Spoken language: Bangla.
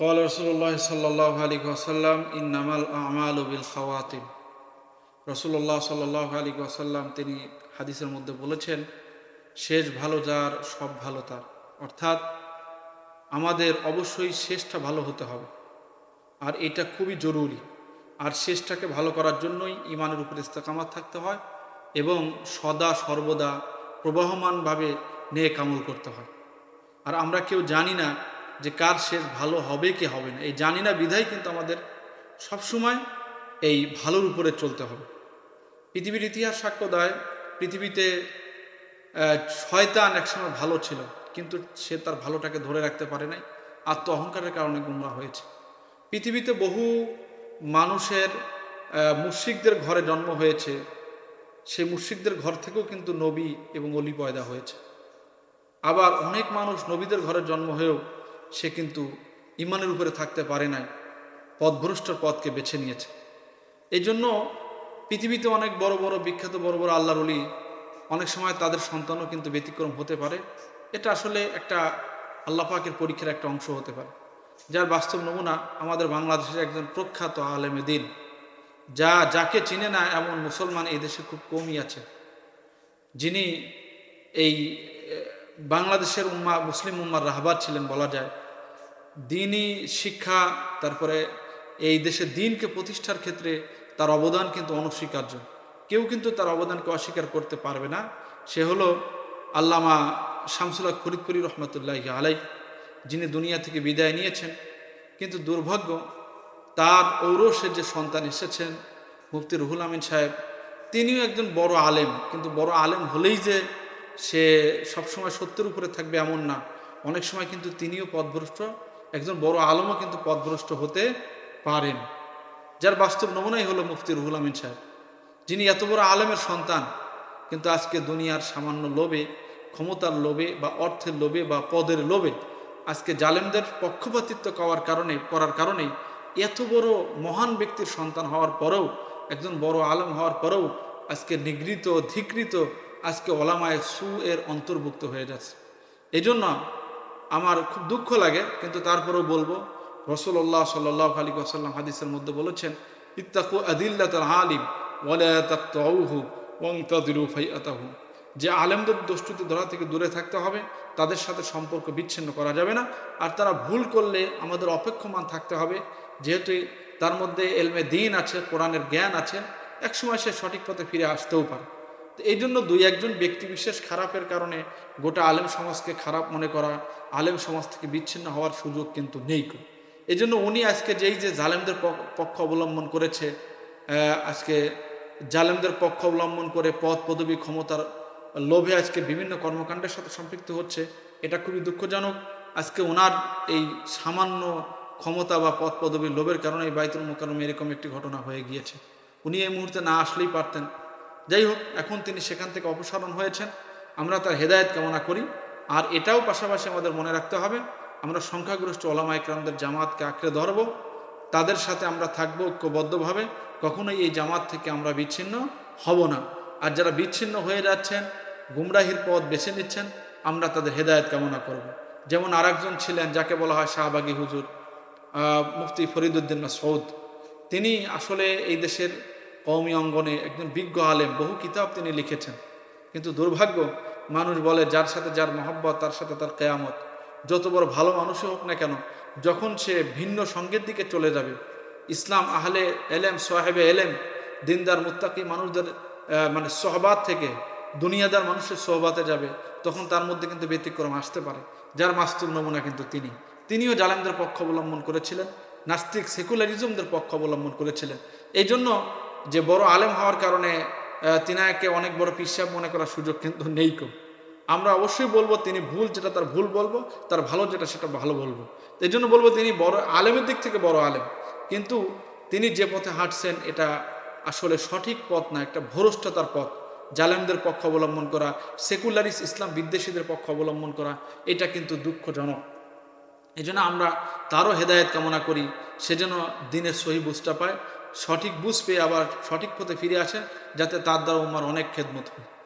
قال رسول الله صلى الله عليه وسلم إنما الأعمال بالخواتم রসুল্লাহ সাল্লাহ আলী ওয়াসাল্লাম তিনি হাদিসের মধ্যে বলেছেন শেষ ভালো যার সব ভালো তার অর্থাৎ আমাদের অবশ্যই শেষটা ভালো হতে হবে আর এটা খুবই জরুরি আর শেষটাকে ভালো করার জন্যই ইমানের উপর ইস্তেকামাত থাকতে হয় এবং সদা সর্বদা প্রবাহমানভাবে নেক আমল করতে হয় আর আমরা কেউ জানি না যে কার শেষ ভালো হবে কি হবে না। এই জানি না বিধাই কিন্তু আমাদের সবসময় এই ভালোর উপরে চলতে হবে। পৃথিবীর ইতিহাস সাক্ষ্য দেয় পৃথিবীতে শয়তান একসময় ভালো ছিল কিন্তু সে তার ভালোটাকে ধরে রাখতে পারে নাই আত্ম অহংকারের কারণে গুমরা হয়েছে। পৃথিবীতে বহু মানুষের আহ, মুশরিকদের ঘরে জন্ম হয়েছে। সেই মুশরিকদের ঘর থেকেও কিন্তু নবী এবং অলি পয়দা হয়েছে। আবার অনেক মানুষ নবীদের ঘরে জন্ম হয়েও সে কিন্তু ইমানের উপরে থাকতে পারে নাই, পথভ্রষ্টর পথকে বেছে নিয়েছে। এই জন্য পৃথিবীতে অনেক বড় বড়, বিখ্যাত বড় বড় আল্লাহর অলি অনেক সময় তাদের সন্তানও কিন্তু ব্যতিক্রম হতে পারে। এটা আসলে একটা আল্লাহ পাকের পরীক্ষার একটা অংশ হতে পারে। যার বাস্তব নমুনা আমাদের বাংলাদেশের একজন প্রখ্যাত আলেমে দিন। যা, যাকে চিনে না এমন মুসলমান এই দেশে খুব কমই আছে। যিনি এই বাংলাদেশের উম্মা, মুসলিম উম্মার রাহবার ছিলেন বলা যায়। দিনই শিক্ষা, তারপরে এই দেশে দিনকে প্রতিষ্ঠার ক্ষেত্রে তার অবদান কিন্তু অনস্বীকার্য। কেউ কিন্তু তার অবদানকে অস্বীকার করতে পারবে না। সে হলো আল্লামা শামসুল্লাহ ফরিদপুরি রহমতুল্লাহ আলাই যিনি দুনিয়া থেকে বিদায় নিয়েছেন। কিন্তু দুর্ভাগ্য, তার ঔরসের যে সন্তান এসেছেন, মুফতি রুহুল আমিন সাহেব, তিনিও একজন বড় আলেম। কিন্তু বড় আলেম হলেই যে সে সবসময় সত্যের উপরে থাকবে এমন না। অনেক সময় কিন্তু তিনিও পথভ্রষ্ট, একজন বড় আলমও কিন্তু পথভ্রষ্ট হতে পারেন। যার বাস্তব নমুনাই হলো মুফতি রুহুল আমিন সাহেব, যিনি এত বড় আলেমের সন্তান, কিন্তু আজকে দুনিয়ার সামান্য লোভে, ক্ষমতার লোভে বা অর্থের লোভে বা পদের লোভে আজকে জালেমদের পক্ষপাতিত্ব করার কারণে করার কারণে এত বড় মহান ব্যক্তির সন্তান হওয়ার পরেও, একজন বড় আলম হওয়ার পরেও আজকে নিগৃহীত, ধিকৃত আজকে ওলামায় সু এর অন্তর্ভুক্ত হয়ে যাচ্ছে। এই জন্য আমার খুব দুঃখ লাগে, কিন্তু তারপরেও বলব রসুল্লাহ সাল্লাহ আলী আসাল্লাম হাদিসের মধ্যে বলেছেন, ইত্তাকু আদিল্লাত আলিম যে আলেমদের দোষটুতি ধরা থেকে দূরে থাকতে হবে, তাদের সাথে সম্পর্ক বিচ্ছিন্ন করা যাবে না, আর তারা ভুল করলে আমাদের অপেক্ষমান থাকতে হবে, যেহেতু তার মধ্যে এলমে দিন আছে, কোরআনের জ্ঞান আছে, একসময় সে সঠিক পথে ফিরে আসতেও পারে। তো এই জন্য দুই একজন ব্যক্তি বিশেষ খারাপের কারণে গোটা আলেম সমাজকে খারাপ মনে করা, আলেম সমাজ থেকে বিচ্ছিন্ন হওয়ার সুযোগ কিন্তু নেই এই জন্য উনি আজকে যেই যে জালেমদের পক- পক্ষ অবলম্বন করেছে আজকে জালেমদের পক্ষ অবলম্বন করে পদ পদবী, ক্ষমতার লোভে আজকে বিভিন্ন কর্মকাণ্ডের সাথে সম্পৃক্ত হচ্ছে, এটা খুবই দুঃখজনক। আজকে ওনার এই সামান্য ক্ষমতা বা পদ পদবীর লোভের কারণে এই বাইতুল মোকারমে এরকম একটি ঘটনা হয়ে গিয়েছে। উনি এই মুহূর্তে না আসলেই পারতেন। যাই হোক এখন তিনি সেখান থেকে অপসারণ হয়েছেন। আমরা তার হেদায়েত কামনা করি। আর এটাও পাশাপাশি আমাদের মনে রাখতে হবে, আমরা সংখ্যাগরিষ্ঠ ওলামা ইকরামদের জামাতকে আঁকড়ে ধরবো। তাদের সাথে আমরা থাকব ঐক্যবদ্ধভাবে। কখনোই এই জামাত থেকে আমরা বিচ্ছিন্ন হব না। আর যারা বিচ্ছিন্ন হয়ে যাচ্ছেন, গুমরাহির পথ বেছে নিচ্ছেন, আমরা তাদের হেদায়েত কামনা করব। যেমন আরেকজন ছিলেন, যাকে বলা হয় শাহবাগী হুজুর মুফতি ফরিদুদ্দিন সৌদ তিনি আসলে এই দেশের কওমি অঙ্গনে একজন বিজ্ঞ আলেম বহু কিতাব তিনি লিখেছেন। কিন্তু দুর্ভাগ্য, মানুষ বলে যার সাথে যার মহব্বত, তার সাথে তার কেয়ামত। যত বড় ভালো মানুষই হোক না কেন, যখন সে ভিন্ন সঙ্গের দিকে চলে যাবে, ইসলাম আহলে এলেম, সোহেবে এলেম, দিনদার, মুত্তাকি মানুষদের মানে সহবাত থেকে দুনিয়াদার মানুষের সহবাতে যাবে, তখন তার মধ্যে কিন্তু ব্যতিক্রম আসতে পারে, যার মাস্তুর নমুনা কিন্তু তিনি। তিনিও জালেমদের পক্ষ অবলম্বন করেছিলেন, নাস্তিক সেকুলারিজমদের পক্ষ অবলম্বন করেছিলেন। এই জন্য যে বড় আলেম হওয়ার কারণে তিনাকে অনেক বড় পিসাব মনে করার সুযোগ কিন্তু নেই কেউ। আমরা অবশ্যই বলব তিনি ভুল, যেটা তার ভুল বলব, তার ভালো যেটা সেটা ভালো বলব। এই জন্য বলব তিনি বড় আলেমের দিক থেকে বড় আলেম। কিন্তু তিনি যে পথে হাঁটছেন, এটা আসলে সঠিক পথ না, একটা ভরষ্টতার পথ। জালেমদের পক্ষ অবলম্বন করা, সেকুলারিস্ট ইসলাম বিদ্বেষীদের পক্ষ অবলম্বন করা, এটা কিন্তু দুঃখজনক। এই আমরা তারও হেদায়েত কামনা করি, সে যেন দিনের সহি বুঝটা পায়। সঠিক বুঝ পেয়ে আবার সঠিক পথে ফিরে আসে, যাতে তার দ্বারা উম্মার অনেক খেদমত হয়।